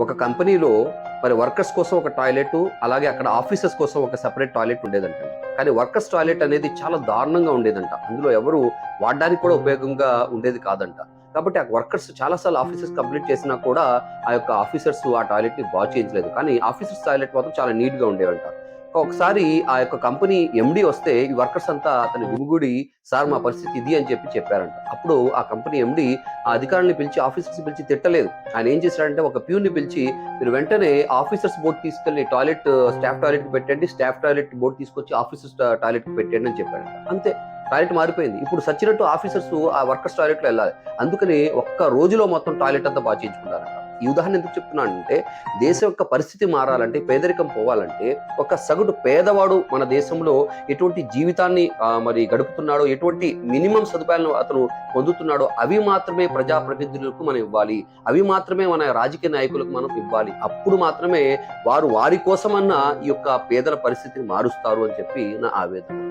ఒక కంపెనీలో మరి వర్కర్స్ కోసం ఒక టాయిలెట్ అలాగే అక్కడ ఆఫీసర్స్ కోసం ఒక సెపరేట్ టాయిలెట్ ఉండేదంట. కానీ వర్కర్స్ టాయిలెట్ అనేది చాలా దారుణంగా ఉండేదంట. అందులో ఎవరు వాడడానికి కూడా ఉపయోగంగా ఉండేది కాదంట. కాబట్టి ఆ వర్కర్స్ చాలాసార్లు ఆఫీసర్స్ కంప్లీట్ చేసినా కూడా ఆ యొక్క ఆఫీసర్స్ ఆ టాయిలెట్ని బాగు చేయించలేదు. కానీ ఆఫీసర్స్ టాయిలెట్ మాత్రం చాలా నీట్గా ఉండేవంట. ఒకసారి ఆ యొక్క కంపెనీ ఎండి వస్తే ఈ వర్కర్స్ అంతా అతని గుమిగుడి సార్ మా పరిస్థితి ఇది అని చెప్పి చెప్పారంట. అప్పుడు ఆ కంపెనీ ఎండి ఆ అధికారుల్ని పిలిచి ఆఫీసర్స్ పిలిచి తిట్టలేదు. ఆయన ఏం చేశాడంటే ఒక ప్యూన్ని పిలిచి మీరు వెంటనే ఆఫీసర్స్ బోర్డు తీసుకెళ్ళి టాయిలెట్ స్టాఫ్ టాయిలెట్ పెట్టండి స్టాఫ్ టాయిలెట్ బోర్డు తీసుకొచ్చి ఆఫీసర్స్ టాయిలెట్ పెట్టండి అని చెప్పాడు అంతే. టాయిలెట్ మారిపోయింది. ఇప్పుడు సచ్చినట్టు ఆఫీసర్స్ ఆ వర్కర్స్ టాయిలెట్లో వెళ్ళాలి. అందుకని ఒక్క రోజులో మొత్తం టాయిలెట్ అంతా బాగా చేయించుకున్నారంట. ఈ ఉదాహరణ ఎందుకు చెప్తున్నానంటే దేశం యొక్క పరిస్థితి మారాలంటే పేదరికం పోవాలంటే ఒక సగటు పేదవాడు మన దేశంలో ఎటువంటి జీవితాన్ని మరి గడుపుతున్నాడో ఎటువంటి మినిమం సదుపాయాలను అతను పొందుతున్నాడో అవి మాత్రమే ప్రజాప్రతినిధులకు మనం ఇవ్వాలి. అవి మాత్రమే మన రాజకీయ నాయకులకు మనం ఇవ్వాలి. అప్పుడు మాత్రమే వారు వారి కోసమన్నా ఈ యొక్క పేదల పరిస్థితిని మారుస్తారు అని చెప్పి నా ఆవేదన.